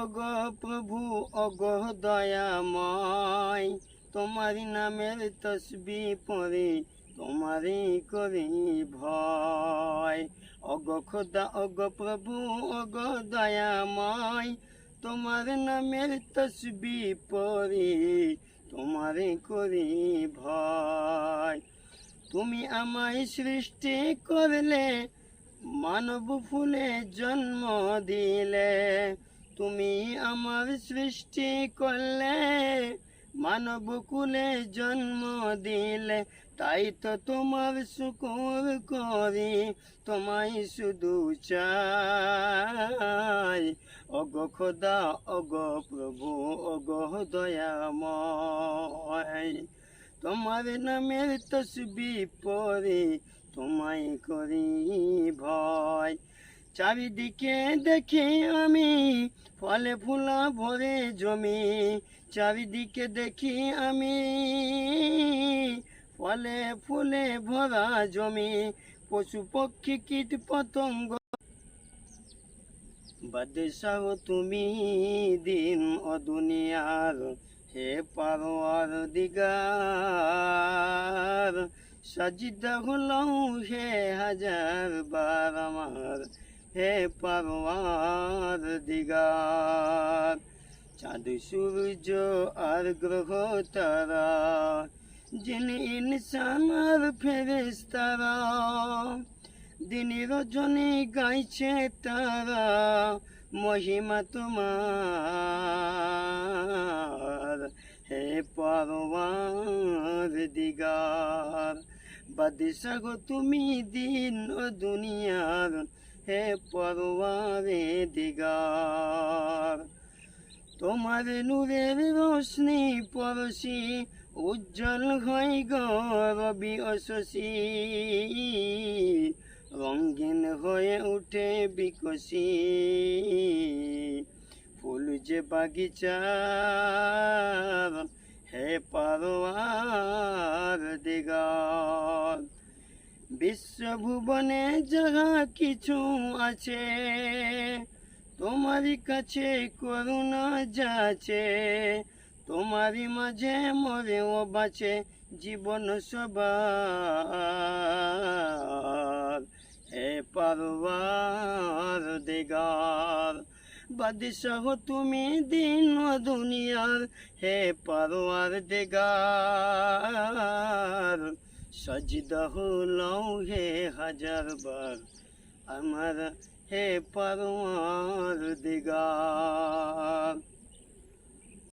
অগ প্রভু, অগ দয়াময়। তোমার নামের তসবি পরে তোমারই করি ভয়। অগ খোদা, অগ প্রভু, অগ দয়াময়। তোমার নামের তসবি পরে তোমারে করি ভয়। তুমি আমায় সৃষ্টি করলে, মানব ফুলে জন্ম দিলে। তুমি আমার সৃষ্টি করলে, মানব কুলে জন্ম দিলে, তাই তো তোমার শুকুর করি, তোমায় শুধু চাই। অগ খোদা অগ প্রভু অগ দয়াময়, তোমার নামের তসবি পরে তোমায় করি ভয়। চারিদিকে দেখি আমি ফলে ফুলা ভরে জমি। চারিদিকে দেখি আমি ফলে ফুলে ভরা জমি। পশু পক্ষী কীট পতঙ্গ। বাদশাহ, তুমি দিন ও দুনিয়ার হে পারোয়ার দিগার। সাজিদা হলাম হে হাজার বার আমার। হে পারোয়ার দিগার। চাঁদ, সূর্য আর গ্রহ তারা, যিনি ইনসান আর ফেরেস্তারা দিন রজনী গাইছে তারা, মহিমা তোমার। হে পারওয়ার দিগার, বাদশাহ তুমি দিন দুনিয়ার হে পরওয়ারে দিগার। তোমার নূরের রোশনি পরশি, উজ্জ্বল হয় গো রবি ও শশী রঙিন হয়ে উঠে বিকশি। ফুল যে বাগিচার, হে পারোয়ার দিগার। বিশ্বভুবনে যাহা কিছু আছে, তোমারই কাছে করুণা যাচ্ছে, তোমারই মাঝে মরে ও বাঁচে জীবন সবার। হে পারবার দিগার বাদশাহ তুমি দিন দুনিয়ার, হে পারওয়ার দিগার সজদা হলাও হে হাজার বার আমার হে পরমার দিগার